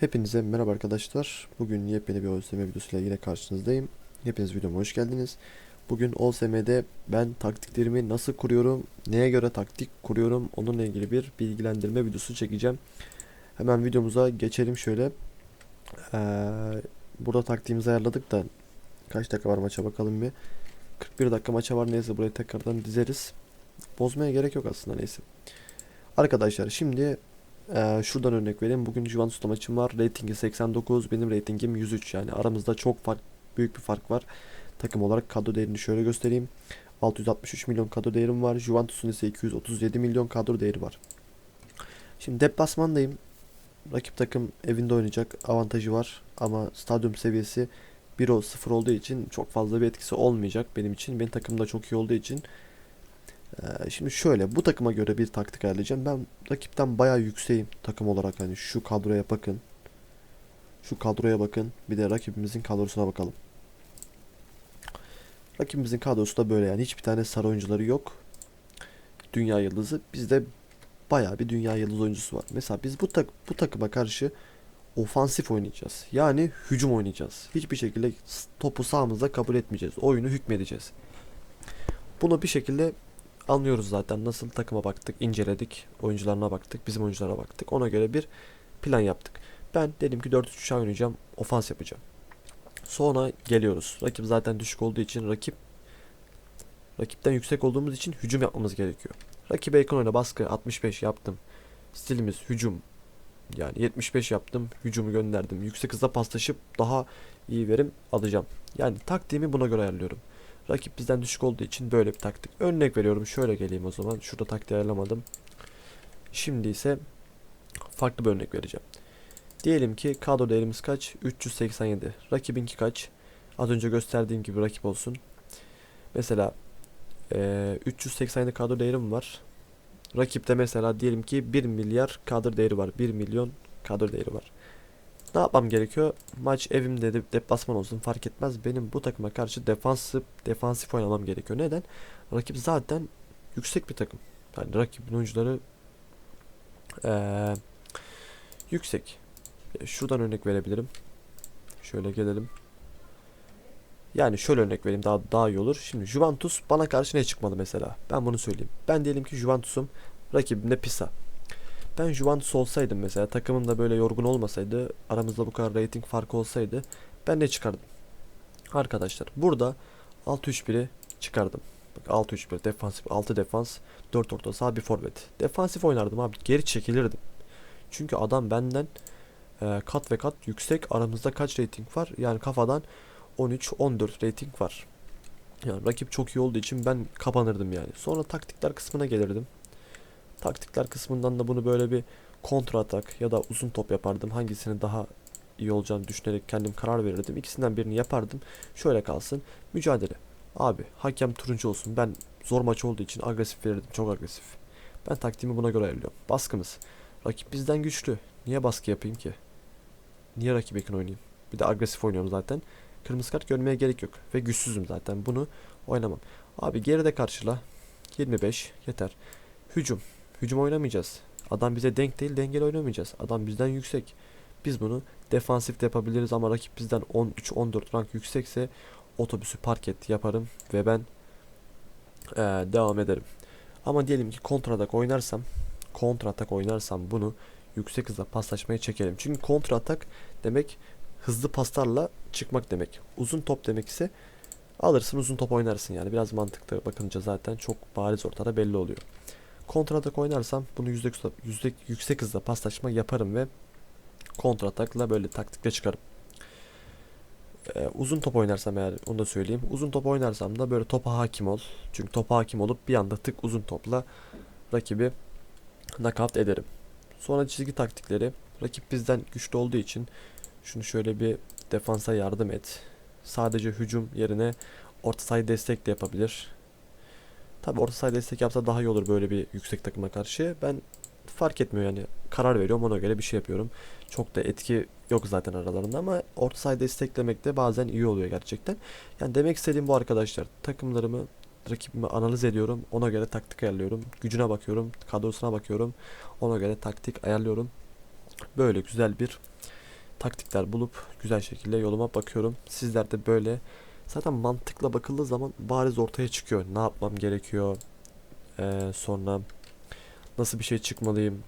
Hepinize merhaba arkadaşlar. Bugün yepyeni bir OSM videosuyla yine karşınızdayım. Hepiniz videoma hoş geldiniz. Bugün OSM'de ben taktiklerimi nasıl kuruyorum, neye göre taktik kuruyorum onunla ilgili bir bilgilendirme videosu çekeceğim. Hemen videomuza geçelim şöyle. Ee, burada taktiğimizi ayarladık da kaç dakika var maça bakalım bir. 41 dakika maça var neyse burayı tekrardan dizeriz. Bozmaya gerek yok aslında neyse. Arkadaşlar şimdi ee, şuradan örnek vereyim. Bugün Juventus'ta maçım var. Ratingi 89. Benim ratingim 103. Yani aramızda çok fark, büyük bir fark var. Takım olarak kadro değerini şöyle göstereyim. 663 milyon kadro değerim var. Juventus'un ise 237 milyon kadro değeri var. Şimdi deplasmandayım. Rakip takım evinde oynayacak. Avantajı var. Ama stadyum seviyesi 1-0 olduğu için çok fazla bir etkisi olmayacak benim için. Benim takım da çok iyi olduğu için şimdi şöyle bu takıma göre bir taktik ayarlayacağım. Ben rakipten bayağı yükseğim takım olarak hani şu kadroya bakın. Şu kadroya bakın. Bir de rakibimizin kadrosuna bakalım. Rakibimizin kadrosu da böyle yani hiçbir tane sarı oyuncuları yok. Dünya yıldızı. Bizde bayağı bir dünya yıldız oyuncusu var. Mesela biz bu tak bu takıma karşı ofansif oynayacağız. Yani hücum oynayacağız. Hiçbir şekilde topu sağımızda kabul etmeyeceğiz. Oyunu hükmedeceğiz. Bunu bir şekilde anlıyoruz zaten nasıl takıma baktık, inceledik, oyuncularına baktık, bizim oyunculara baktık. Ona göre bir plan yaptık. Ben dedim ki 4-3-3 oynayacağım, ofans yapacağım. Sonra geliyoruz. Rakip zaten düşük olduğu için rakip rakipten yüksek olduğumuz için hücum yapmamız gerekiyor. Rakibe oyna baskı 65 yaptım. Stilimiz hücum. Yani 75 yaptım. Hücumu gönderdim. Yüksek hızda paslaşıp daha iyi verim alacağım. Yani taktiğimi buna göre ayarlıyorum. Rakip bizden düşük olduğu için böyle bir taktik. Örnek veriyorum. Şöyle geleyim o zaman. Şurada taktiği ayarlamadım. Şimdi ise farklı bir örnek vereceğim. Diyelim ki kadro değerimiz kaç? 387. Rakibinki kaç? Az önce gösterdiğim gibi rakip olsun. Mesela eee 387 kadro değerim var. Rakipte mesela diyelim ki 1 milyar kadro değeri var. 1 milyon kadro değeri var. Ne yapmam gerekiyor? Maç evimde de deplasman olsun fark etmez. Benim bu takıma karşı defansif defansif oynamam gerekiyor. Neden? Rakip zaten yüksek bir takım. Yani rakibin oyuncuları eee, yüksek. E, Şuradan örnek verebilirim. Şöyle gelelim. Yani şöyle örnek vereyim daha daha iyi olur. Şimdi Juventus bana karşı ne çıkmadı mesela? Ben bunu söyleyeyim. Ben diyelim ki Juventus'um rakibim de Pisa. Ben Juventus olsaydım mesela takımım da böyle yorgun olmasaydı aramızda bu kadar rating farkı olsaydı ben ne çıkardım? Arkadaşlar burada 6-3-1'i çıkardım. Bak 6-3-1 defansif 6 defans 4 orta saha bir forvet. Defansif oynardım abi geri çekilirdim. Çünkü adam benden e, kat ve kat yüksek aramızda kaç rating var? Yani kafadan 13-14 rating var. Yani rakip çok iyi olduğu için ben kapanırdım yani. Sonra taktikler kısmına gelirdim. Taktikler kısmından da bunu böyle bir kontra atak ya da uzun top yapardım. Hangisinin daha iyi olacağını düşünerek kendim karar verirdim. İkisinden birini yapardım. Şöyle kalsın. Mücadele. Abi hakem turuncu olsun. Ben zor maç olduğu için agresif verirdim. Çok agresif. Ben taktiğimi buna göre ayarlıyorum. Baskımız. Rakip bizden güçlü. Niye baskı yapayım ki? Niye rakip yakın oynayayım? Bir de agresif oynuyorum zaten. Kırmızı kart görmeye gerek yok. Ve güçsüzüm zaten. Bunu oynamam. Abi geride karşıla. 25 yeter. Hücum. Hücum oynamayacağız. Adam bize denk değil dengeli oynamayacağız. Adam bizden yüksek. Biz bunu defansif de yapabiliriz ama rakip bizden 13-14 rank yüksekse otobüsü park et yaparım ve ben eee, devam ederim. Ama diyelim ki kontratak oynarsam kontratak oynarsam bunu yüksek hızla paslaşmaya çekerim. Çünkü kontratak demek hızlı paslarla çıkmak demek. Uzun top demek ise alırsın uzun top oynarsın yani. Biraz mantıklı bakınca zaten çok bariz ortada belli oluyor. Kontratak oynarsam bunu yüzde, yüzde yüksek hızla paslaşma yaparım ve kontratakla böyle taktikle çıkarım. Ee, uzun top oynarsam eğer onu da söyleyeyim. Uzun top oynarsam da böyle topa hakim ol. Çünkü topa hakim olup bir anda tık uzun topla rakibi knockout ederim. Sonra çizgi taktikleri. Rakip bizden güçlü olduğu için şunu şöyle bir defansa yardım et. Sadece hücum yerine orta sayı destek de yapabilir. Tabi orta saha destek yapsa daha iyi olur böyle bir yüksek takıma karşı. Ben fark etmiyor yani karar veriyorum ona göre bir şey yapıyorum. Çok da etki yok zaten aralarında ama orta saha desteklemek de bazen iyi oluyor gerçekten. Yani demek istediğim bu arkadaşlar. Takımlarımı rakibimi analiz ediyorum. Ona göre taktik ayarlıyorum. Gücüne bakıyorum. Kadrosuna bakıyorum. Ona göre taktik ayarlıyorum. Böyle güzel bir taktikler bulup güzel şekilde yoluma bakıyorum. Sizler de böyle zaten mantıkla bakıldığı zaman bariz ortaya çıkıyor. Ne yapmam gerekiyor? Ee, sonra nasıl bir şey çıkmalıyım?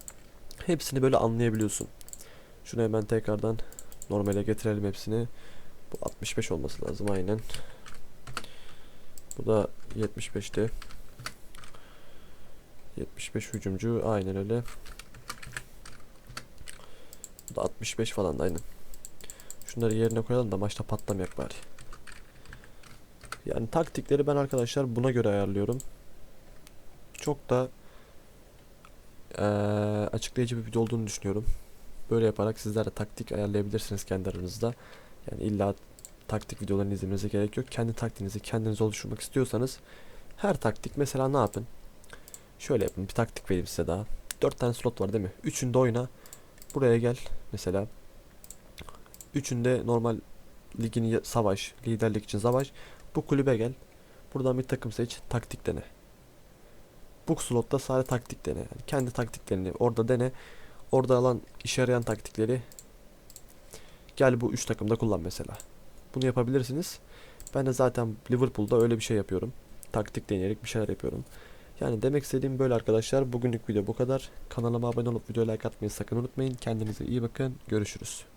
Hepsini böyle anlayabiliyorsun. Şunu hemen tekrardan normale getirelim hepsini. Bu 65 olması lazım aynen. Bu da 75'ti. 75 hücumcu aynen öyle. Bu da 65 falan da aynen. Şunları yerine koyalım da maçta patlamayak bari. Yani taktikleri ben arkadaşlar buna göre ayarlıyorum. Çok da eee, açıklayıcı bir video olduğunu düşünüyorum. Böyle yaparak sizler de taktik ayarlayabilirsiniz kendi aranızda. Yani illa taktik videolarını izlemenize gerek yok. Kendi taktiğinizi kendiniz oluşturmak istiyorsanız her taktik mesela ne yapın? Şöyle yapın. Bir taktik vereyim size daha. 4 tane slot var değil mi? Üçünde oyna. Buraya gel mesela. Üçünde normal ligin ya- savaş, liderlik için savaş. Bu kulübe gel. Buradan bir takım seç, taktik dene. Bu slotta sadece taktik dene. Yani kendi taktiklerini orada dene. Orada alan işe yarayan taktikleri gel bu üç takımda kullan mesela. Bunu yapabilirsiniz. Ben de zaten Liverpool'da öyle bir şey yapıyorum. Taktik deneyerek bir şeyler yapıyorum. Yani demek istediğim böyle arkadaşlar. Bugünlük video bu kadar. Kanalıma abone olup videoya like atmayı sakın unutmayın. Kendinize iyi bakın. Görüşürüz.